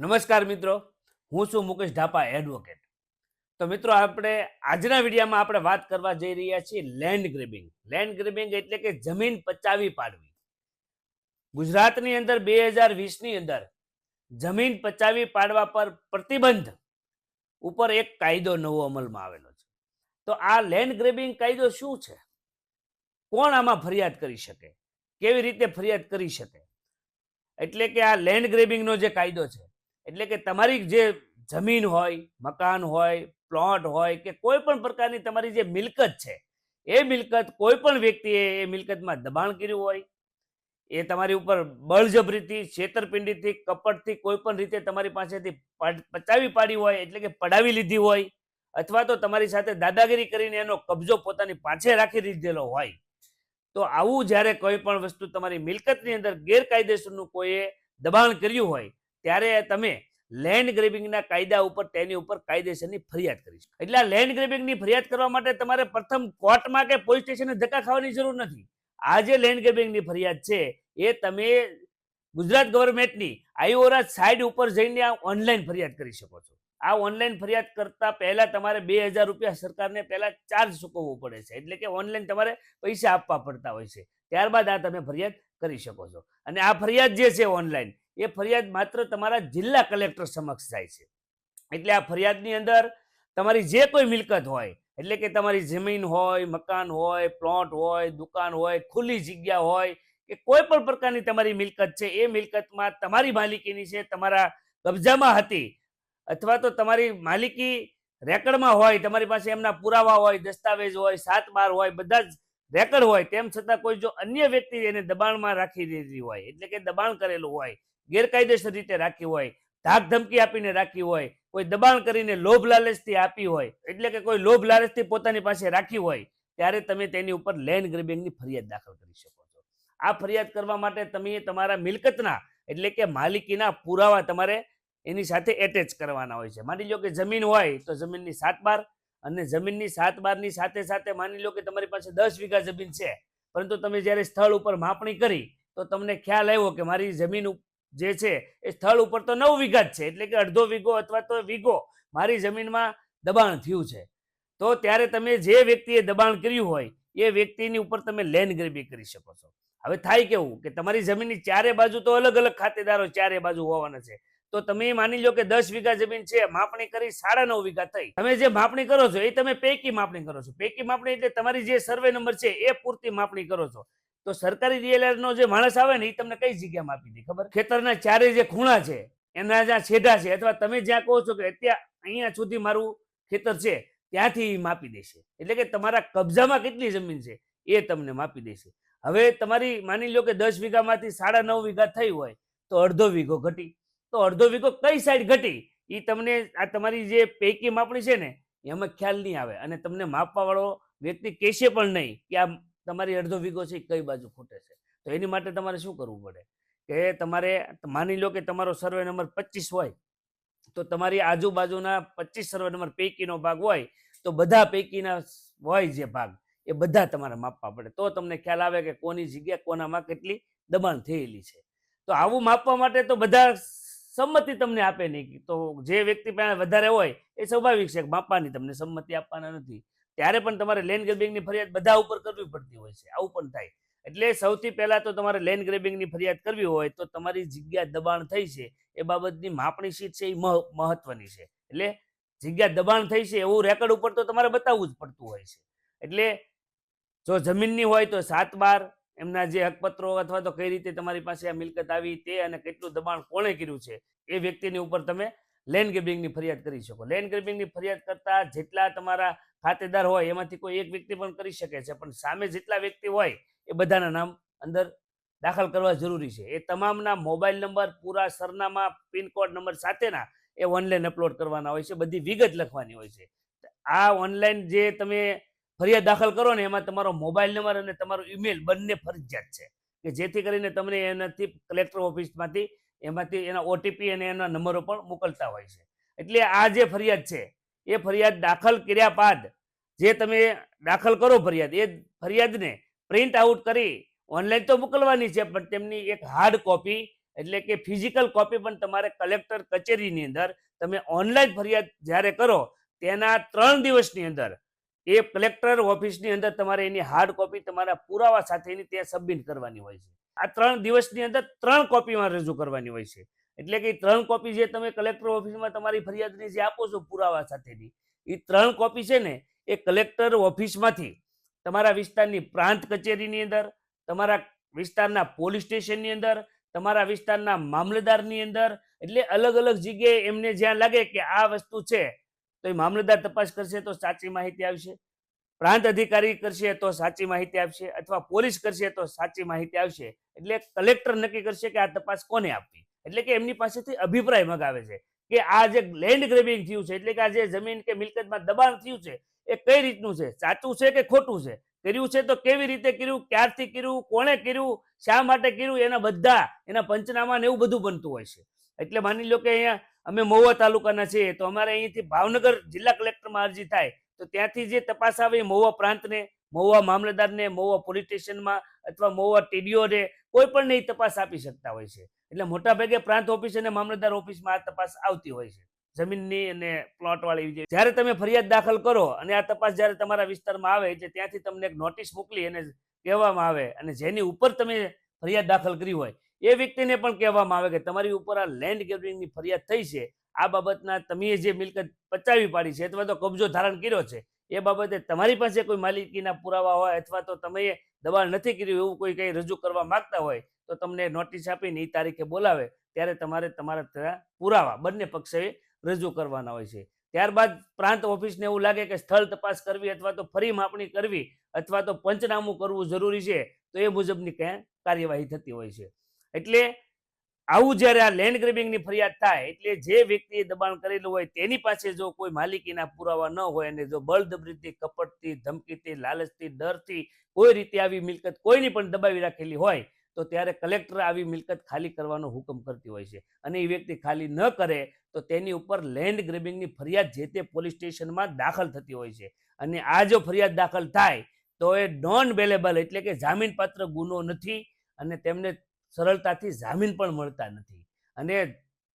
નમસ્કાર મિત્રો, હું છું મુકેશ ઢાપા એડવોકેટ તો મિત્રો, આપણે આજના વિડીયોમાં આપણે વાત કરવા જઈ રહ્યા છીએ લેન્ડ ગ્રેબિંગ લેન્ડ ગ્રેબિંગ એટલે કે જમીન પચાવી પાડવી. ગુજરાતની અંદર બે હજાર વીસની અંદર જમીન પચાવી પાડવા પર પ્રતિબંધ ઉપર એક કાયદો નવો અમલમાં આવેલો છે. તો આ લેન્ડ ગ્રેબિંગ કાયદો શું છે? કોણ આમાં ફરિયાદ કરી શકે? કેવી રીતે ફરિયાદ કરી શકે? એટલે કે આ લેન્ડ ગ્રેબિંગનો જે કાયદો છે એટલે કે તમારી જે જમીન હોય, મકાન હોય પ્લોટ હોય કે કોઈ પણ પ્રકારની તમારી જે મિલકત છે, એ મિલકત કોઈ પણ વ્યક્તિએ એ મિલકતમાં દબાણ કર્યું હોય, એ તમારી ઉપર બળજબરીથી, છેતરપિંડીથી, કપટથી કોઈ પણ રીતે તમારી પાસેથી પચાવી પાડી હોય, એટલે કે પડાવી લીધી હોય, અથવા તો તમારી સાથે દાદાગીરી કરીને એનો કબજો પોતાની પાછે રાખી દીધેલો હોય, તો આવું જ્યારે કોઈ પણ વસ્તુ તમારી મિલકતની અંદર ગેરકાયદેસરનું કોઈએ દબાણ કર્યું હોય ત્યારે તમે લેન્ડ ગ્રેબિંગના કાયદા ઉપર, તેની ઉપર કાયદેસરની ફરિયાદ કરી. એટલે લેન્ડ ગ્રેબિંગની ફરિયાદ કરવા માટે તમારે પ્રથમ કોર્ટમાં કે પોલીસ સ્ટેશને ધક્કા ખાવાની જરૂર નથી. આ જે લેન્ડ ગ્રેબિંગની ફરિયાદ છે, એ તમે ગુજરાત ગવર્મેન્ટની આઈઓરા સાઇડ ઉપર જઈને આ ઓનલાઈન ફરિયાદ કરી શકો છો. આ ઓનલાઈન ફરિયાદ કરતા પહેલા તમારે બે હજાર રૂપિયા સરકારને પહેલા ચાર્જ ચૂકવવો પડે છે. એટલે કે ઓનલાઈન તમારે પૈસા આપવા પડતા હોય છે. ત્યારબાદ આ તમે ફરિયાદ કરી શકો છો. અને આ ફરિયાદ જે છે ઓનલાઈન એ ફરિયાદ માત્ર તમારા જિલ્લા કલેક્ટર સમક્ષ જાય છે. એટલે આ ફરિયાદની અંદર તમારી જે કોઈ મિલકત હોય, એટલે કે તમારી જમીન હોય, મકાન હોય, પ્લોટ હોય, દુકાન હોય, ખુલ્લી જગ્યા હોય, કે કોઈ પણ પ્રકારની તમારી મિલકત છે, એ મિલકતમાં તમારી માલિકીની છે, તમારા કબજામાં હતી, અથવા તો તમારી માલિકી રેકર્ડમાં હોય, તમારી પાસે એમના પુરાવા હોય, દસ્તાવેજ હોય સાત બાર હોય, બધા જ રેકર્ડ હોય, તેમ છતાં કોઈ જો અન્ય વ્યક્તિ એને દબાણમાં રાખી દીધી હોય, એટલે કે દબાણ કરેલું હોય ગેરકાયદેસર રીતે રાખી હોય ધાક ધમકી આપીને રાખી હોય, કોઈ દબાણ કરીને લોભ લાલચથી આપી હોય, એટલે કે કોઈ લોભ લાલચથી પોતાની પાસે રાખી હોય, ત્યારે તમે તેની ઉપર લેન્ડ ગ્રેબિંગની ફરિયાદ દાખલ કરી શકો છો. આ ફરિયાદ કરવા માટે તમે તમારા મિલકતના, એટલે કે માલિકીના પુરાવા તમારે એની સાથે એટેચ કરવાના હોય છે. માની લો કે જમીન હોય, તો જમીનની સાત બાર, અને જમીનની સાત બારની સાથે સાથે માની લો કે તમારી પાસે દસ વીઘા જમીન છે, પરંતુ તમે જ્યારે સ્થળ ઉપર માપણી કરી, તો તમને ખ્યાલ આવ્યો કે મારી જમીન જે છે એ સ્થળ ઉપર તો નવ વીઘા જ છે. એટલે કે અડધો વીઘો અથવા તો વીઘો મારી જમીનમાં દબાણ થયું છે. તો ત્યારે તમે જે વ્યક્તિએ દબાણ કર્યું હોય, એ વ્યક્તિની ઉપર તમે લેન્ડ ગ્રેબી કરી શકો છો. હવે થાય કેવું કે તમારી જમીનની ચારે બાજુ તો અલગ અલગ ખાતેદારો ચારે બાજુ હોવાના છે. તો તમે માની લો કે દસ વીઘા જમીન છે, માપણી કરી સાડા નવ વીઘા થઈ. તમે જે માપણી કરો છો એ તમે પૈકી માપણી કરો છો. પૈકી માપણી એટલે તમારી જે સર્વે નંબર છે એ પૂરતી માપણી કરો છો. તો સરકારી DLR જે માણસ આવે ને એ તમને કઈ જગ્યામાં માપી દે ખબર? ખેતરના ચારે જે ખૂણા છે, એના જ્યાં છેડા છે, અથવા તમે જ્યાં કહો છો કે અત્યારે અહીંયા સુધી મારું ખેતર છે, ત્યાંથી એ માપી દેશે. એટલે કે તમારા કબજામાં કેટલી જમીન છે, એ તમને માપી દેશે. હવે તમારી માની લો કે દસ વીઘામાંથી સાડા નવ વીઘા થઈ હોય, તો અડધો વીઘો ઘટી. તો અડધો વીઘો કઈ સાઈડ ઘટી? એ તમને આ તમારી જે પૈકી માપણી છે ને, એમાં ખ્યાલ નહીં આવે. અને તમને માપવાવાળો વ્યક્તિ કહેશે પણ નહીં કે આ તમારી અડધો વીઘો છે કઈ બાજુ ખૂટે છે? તો એની માટે તમારે શું કરવું પડે? કે તમારે માની લો કે તમારો સર્વે નંબર પચીસ હોય, તો તમારી આજુબાજુના પચીસ સર્વે નંબર પૈકીનો ભાગ હોય, તો બધા પૈકીના હોય જે ભાગ, એ બધા તમારે માપવા પડે. તો તમને ખ્યાલ આવે કે કોની જગ્યા, કોનામાં કેટલી દબાણ થયેલી છે. તો આવું માપવા માટે તો બધા સંમતિ તમને આપે નહીં. તો જે વ્યક્તિ પાસે વધારે હોય, એ સ્વાભાવિક છે માપવાની તમને સંમતિ આપવાના નથી. ત્યારે પણ તમારે લેન્ડ ગ્રેબિંગની ફરિયાદ બધા ઉપર કરવી પડતી હોય છે. આવું પણ થાય. એટલે સૌથી પહેલાં તો તમારે લેન્ડ ગ્રેબિંગની ફરિયાદ કરવી હોય તો તમારી જગ્યા દબાણ થઈ છે. એ બાબતની માપણી શીટ છે એ મહ- મહત્વની છે. એટલે જગ્યા દબાણ થઈ છે એવું રેકર્ડ ઉપર તો તમારે બતાવવું જ પડતું હોય છે. એટલે જો જમીનની હોય તો સાત બાર, એમના જે હકપત્રો અથવા તો કઈ રીતે તમારી પાસે આ મિલકત આવી તે અને કેટલું દબાણ કોણે કર્યું છે એ વ્યક્તિની ઉપર તમે લેન્ડ ગ્રેબિંગની ફરિયાદ કરી શકો. લેન્ડ ગ્રેબિંગની ફરિયાદ કરતા જેટલા તમારા ખાતેદાર હોય, એમાંથી કોઈ એક વ્યક્તિ પણ કરી શકે છે. પણ સામે જેટલા વ્યક્તિ હોય, એ બધાના નામ અંદર દાખલ કરવા જરૂરી છે. એ તમામના મોબાઈલ નંબર, પૂરા સરનામા પિનકોડ નંબર સાથેના એ ઓનલાઈન અપલોડ કરવાના હોય છે. બધી વિગત લખવાની હોય છે. આ ઓનલાઈન જે તમે ફરિયાદ દાખલ કરો ને, એમાં તમારો મોબાઈલ નંબર અને તમારો ઈમેલ બંને ફરજિયાત છે. કે જેથી કરીને તમને એનાથી કલેક્ટર ઓફિસમાંથી, એમાંથી એના ઓટીપી અને એના નંબરો પણ મોકલતા હોય છે. એટલે આ જે ફરિયાદ છે એ ફરિયાદ દાખલ કર્યા બાદ જે તમે દાખલ કરો ફરિયાદ, એ ફરિયાદને પ્રિન્ટ આઉટ કરી ઓનલાઈન તો મોકલવાની છે, પણ તેમની એક હાર્ડ કોપી એટલે કે ફિઝિકલ કોપી પણ તમારે કલેક્ટર કચેરીની અંદર તમે ઓનલાઈન ફરિયાદ જ્યારે કરો, તેના ત્રણ દિવસની અંદર એ કલેક્ટર ઓફિસની અંદર તમારે એની હાર્ડ કોપી તમારા પુરાવા સાથેની ત્યાં સબમિટ કરવાની હોય છે. આ ત્રણ દિવસની અંદર ત્રણ કોપીમાં રજૂ કરવાની હોય છે. એટલે કે ત્રણ કોપી જે તમે કલેક્ટર ઓફિસમાં તમારી ફરિયાદની જે આપો છો પુરાવા સાથેની એ ત્રણ કોપી છે ને, એ કલેક્ટર ઓફિસમાંથી તમારા વિસ્તારની પ્રાંત કચેરીની અંદર, તમારા વિસ્તારના પોલીસ સ્ટેશનની અંદર, તમારા વિસ્તારના મામલતદારની અંદર, એટલે અલગ અલગ જગ્યાએ એમને જ્યાં લાગે કે આ વસ્તુ છે તો એ મામલતદાર તપાસ કરશે તો સાચી માહિતી આવશે. પ્રાંત અધિકારી કરશે તો સાચી માહિતી આપશે અથવા પોલીસ કરશે તો સાચી માહિતી આવશે. એટલે કલેક્ટર નક્કી કરશે કે આ તપાસ કોને આપવી? એટલે કે એમની પાસેથી અભિપ્રાય મગાવે છે કે આ જે લેન્ડ ગ્રેબિંગ થયું છે એટલે કે આ જે જમીન કે મિલકતમાં દબાણ થયું છે એ કઈ રીતનું છે? સાચું છે કે ખોટું છે? કર્યું છે તો કેવી રીતે કર્યું? ક્યારથી કર્યું? કોણે કર્યું? શા માટે કર્યું? એના બધા એના પંચનામા ને એવું બધું બનતું હોય છે. એટલે માની લો કે અહીંયા અમે મહુવા તાલુકાના છીએ, તો અમારે અહીંથી ભાવનગર જિલ્લા કલેક્ટરમાં અરજી થાય, તો ત્યાંથી જે તપાસ આવે એ મહુવા પ્રાંતને, મહુવા મામલતદારને, મહુવા પોલીસ સ્ટેશનમાં અથવા મહુવા ટીડીઓને કોઈ પણ નહીં તપાસ આપી શકતા હોય છે. એટલે મોટાભાગે પ્રાંત ઓફિસ અને મામલતદાર ઓફિસમાં આ તપાસ આવતી હોય છે. જમીનની અને પ્લોટવાળી જે જ્યારે તમે ફરિયાદ દાખલ કરો અને આ તપાસ જ્યારે તમારા વિસ્તારમાં આવે, એટલે ત્યાંથી તમને એક નોટિસ મોકલી અને કહેવામાં આવે અને જેની ઉપર તમે ફરિયાદ દાખલ કરી હોય એ વ્યક્તિને પણ કહેવામાં આવે કે તમારી ઉપર આ લેન્ડ ગેબરિંગની ફરિયાદ થઈ છે. આ બાબતના તમે જે મિલકત પચાવી પાડી છે અથવા તો કબજો ધારણ કર્યો છે, એ બાબતે તમારી પાસે કોઈ માલિકીના પુરાવા હોય અથવા તો તમે દબાણ નથી કર્યું એવું કોઈ કંઈ રજૂ કરવા માંગતા હોય, તો તમને નોટિસ આપીને એ તારીખે બોલાવે, ત્યારે તમારે તમારા ત્યાં પુરાવા બંને પક્ષે રજૂ કરવાના હોય છે. ત્યારબાદ પ્રાંત ઓફિસને એવું લાગે કે સ્થળ તપાસ કરવી અથવા તો ફરી માપણી કરવી અથવા તો પંચનામું કરવું જરૂરી છે, તો એ મુજબની ક્યાં કાર્યવાહી થતી હોય છે. એટલે આવું જ્યારે આ લેન્ડ ગ્રેબિંગની ફરિયાદ થાય, એટલે જે વ્યક્તિએ દબાણ કરેલું હોય તેની પાસે જો કોઈ માલિકીના પુરાવા ન હોય અને જો બળદબરીથી કપટથી, ધમકીથી, લાલચથી, ડરથી કોઈ રીતે આવી મિલકત કોઈની પણ દબાવી રાખેલી હોય, તો ત્યારે કલેક્ટર આવી મિલકત ખાલી કરવાનો હુકમ કરતી હોય છે. અને એ વ્યક્તિ ખાલી ન કરે, તો તેની ઉપર લેન્ડ ગ્રેબિંગની ફરિયાદ જે તે પોલીસ સ્ટેશનમાં દાખલ થતી હોય છે. અને આ જો ફરિયાદ દાખલ થાય, તો એ નોન બેલેબલ એટલે કે જામીનપાત્ર ગુનો નથી અને તેમને સરળતાથી જામીન પણ મળતા નથી. અને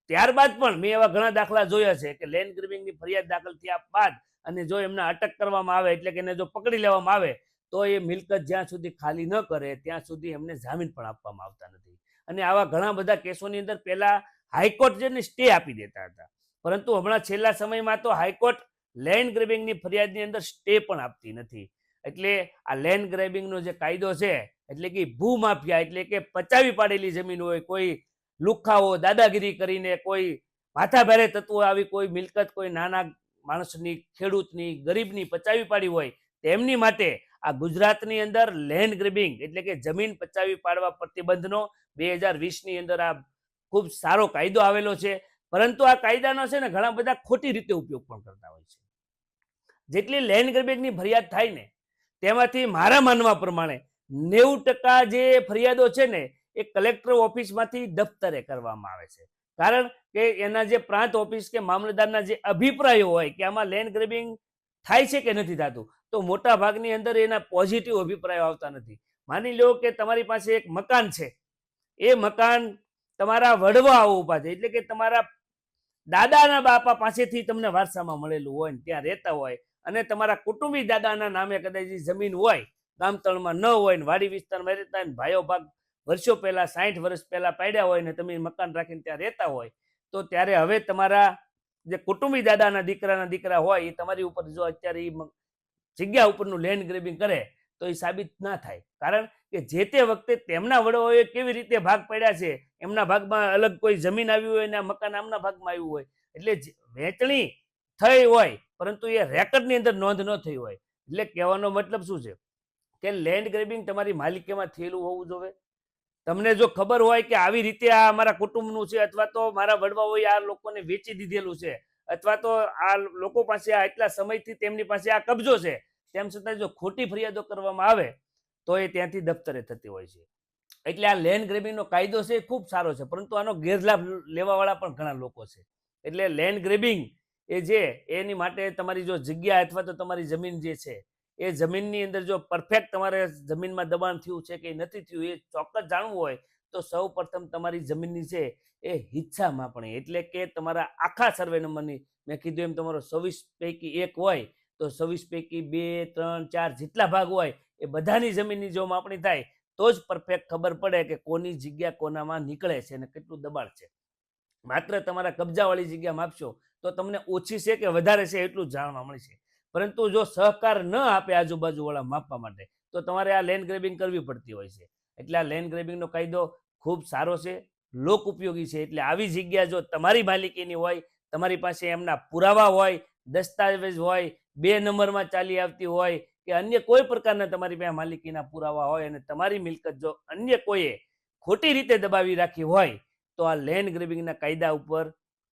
ત્યારબાદ પણ મેં એવા ઘણા દાખલા જોયા છે કે લેન્ડ ગ્રીવિંગની ફરિયાદ દાખલ થયા બાદ અને જો એમને અટક કરવામાં આવે એટલે કે એને જો પકડી લેવામાં આવે, તો એ મિલકત જ્યાં સુધી ખાલી ન કરે ત્યાં સુધી એમને જામીન પણ આપવામાં આવતા નથી. અને આવા ઘણા બધા કેસોની અંદર પહેલાં હાઈકોર્ટ જેને સ્ટે આપી દેતા હતા. પરંતુ હમણાં છેલ્લા સમયમાં તો હાઈકોર્ટ લેન્ડ ગ્રેબિંગની ફરિયાદની અંદર સ્ટે પણ આપતી નથી. એટલે આ લેન્ડ ગ્રેબિંગનો જે કાયદો છે એટલે કે ભૂમાફિયા એટલે કે પચાવી પાડેલી જમીન હોય, કોઈ લુખાઓ, દાદાગીરી કરીને કોઈ માથાભારે તત્વો આવી કોઈ મિલકત કોઈ નાના માણસની, ખેડૂતની, ગરીબની પચાવી પાડી હોય, તેમની માટે આ ગુજરાતની અંદર લેન્ડ ગ્રેબિંગ એટલે કે જમીન પચાવી પાડવા પ્રતિબંધનો બે હજાર વીસની અંદર આ ખૂબ સારો કાયદો આવેલો છે. પરંતુ આ કાયદાનો છે ને ઘણા બધા ખોટી રીતે ઉપયોગ પણ કરતા હોય છે. જેટલી લેન્ડ ગ્રેબિંગની ફરિયાદ થાય ને, તેમાંથી મારા માનવા પ્રમાણે નેવું ટકા જે ફરિયાદો છે ને, એ કલેક્ટર ઓફિસમાંથી દફતરે કરવામાં આવે છે. કારણ કે એના જે પ્રાંત ઓફિસ કે મામલતદારના જે અભિપ્રાયો હોય કે આમાં લેન્ડ ગ્રેબિંગ થાય છે કે નથી થતું, તો મોટા ભાગની અંદર એના પોઝિટિવ અભિપ્રાયો આવતા નથી. માની લો કે તમારી પાસે એક મકાન છે. એ મકાન તમારા વડવા ઊભા છે. એટલે કે તમારા દાદાના બાપા પાસેથી તમને વારસામાં મળેલું હોય ને, ત્યાં રહેતા હોય અને તમારા કુટુંબી દાદાના નામે કદાચ જમીન હોય ગામતળમાં ન હોય ને વાડી વિસ્તારમાં રહેતા હોય ને ભાઈઓ ભાગ વર્ષો પહેલાં સાઠ વર્ષ પહેલાં પાડ્યા હોય ને તમે મકાન રાખીને ત્યાં રહેતા હોય, તો ત્યારે હવે તમારા જે કુટુંબી દાદાના દીકરાના દીકરા હોય એ તમારી ઉપર જો અત્યારે એ જગ્યા ઉપરનું લેન્ડ ગ્રેબિંગ કરે, તો એ સાબિત ના થાય. કારણ કે જે તે વખતે તેમના વડવાઓએ કેવી રીતે ભાગ પાડ્યા છે, એમના ભાગમાં અલગ કોઈ જમીન આવી હોય ને મકાન આમના ભાગમાં આવ્યું હોય, એટલે વહેંચણી થઈ હોય, પરંતુ એ રેકર્ડની અંદર નોંધ ન થઈ હોય. એટલે કહેવાનો મતલબ શું છે? કે લેન્ડ ગ્રેબિંગ તમારી માલિકીમાં થયેલું હોવું જોઈએ તમને જો ખબર હોય કે આવી રીતે આ મારા કુટુંબનું છે અથવા તો મારા વડવાઓએ આ લોકોને વેચી દીધેલું છે અથવા તો આ લોકો પાસે આ એટલા સમયથી તેમની પાસે આ કબજો છે, તેમ છતાં જો ખોટી ફરિયાદો કરવામાં આવે, તો એ ત્યાંથી દફતરે થતી હોય છે. એટલે આ લેન્ડ ગ્રેબિંગનો કાયદો છે એ ખૂબ સારો છે, પરંતુ આનો ગેરલાભ લેવાવાળા પણ ઘણા લોકો છે. એટલે લેન્ડ ગ્રેબિંગ એ જે, એની માટે તમારી જો જગ્યા અથવા તો તમારી જમીન જે છે એ જમીનની અંદર જો પરફેક્ટ તમારે જમીનમાં દબાણ થયું છે કે નથી થયું એ ચોક્કસ જાણવું હોય, તો સૌ તમારી જમીનની છે એ હિચ્છા માપણી એટલે કે તમારા આખા સર્વે નંબરની, મેં કીધું એમ તમારો છવ્વીસ પૈકી એક હોય, તો છવ્વીસ પૈકી બે, ત્રણ, ચાર જેટલા ભાગ હોય, એ બધાની જમીનની જો માપણી થાય, તો જ પરફેક્ટ ખબર પડે કે કોની જગ્યા કોનામાં નીકળે છે અને કેટલું દબાણ છે. માત્ર તમારા કબજાવાળી જગ્યા માપશો, તો તમને ઓછી છે કે વધારે છે એટલું જાણવા મળશે પરંતુ જો સહકાર ન આપે આજુબાજુવાળા માપવા માટે, તો તમારે આ લેન્ડ ગ્રેબિંગ કરવી પડતી હોય છે. એટલે આ લેન્ડ ગ્રેબિંગનો કાયદો ખૂબ સારો છે, લોક ઉપયોગી છે. એટલે આવી જગ્યા જો તમારી માલિકીની હોય, તમારી પાસે એમના પુરાવા હોય, દસ્તાવેજ હોય, બે નંબરમાં ચાલી આવતી હોય કે અન્ય કોઈ પ્રકારના તમારી પાસે માલિકીના પુરાવા હોય અને તમારી મિલકત જો અન્ય કોઈએ ખોટી રીતે દબાવી રાખી હોય, તો આ લેન્ડ ગ્રેબિંગના કાયદા ઉપર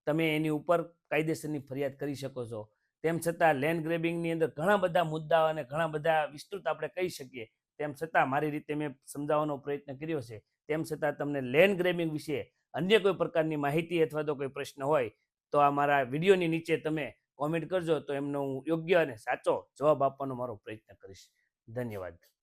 તમે એની ઉપર કાયદેસરની ફરિયાદ કરી શકો છો. તેમ છતાં લેન્ડ ગ્રેબિંગની અંદર ઘણા બધા મુદ્દાઓ અને ઘણા બધા વિસ્તૃત આપણે કહી શકીએ. તેમ છતાં મારી રીતે મેં સમજાવવાનો પ્રયત્ન કર્યો છે. તેમ છતાં તમને લેન્ડ ગ્રેબિંગ વિશે અન્ય કોઈ પ્રકારની માહિતી અથવા તો કોઈ પ્રશ્ન હોય તો આ મારા વિડીયોની નીચે તમે કોમેન્ટ કરજો તો એમનો હું યોગ્ય અને સાચો જવાબ આપવાનો મારો પ્રયત્ન કરીશ. ધન્યવાદ.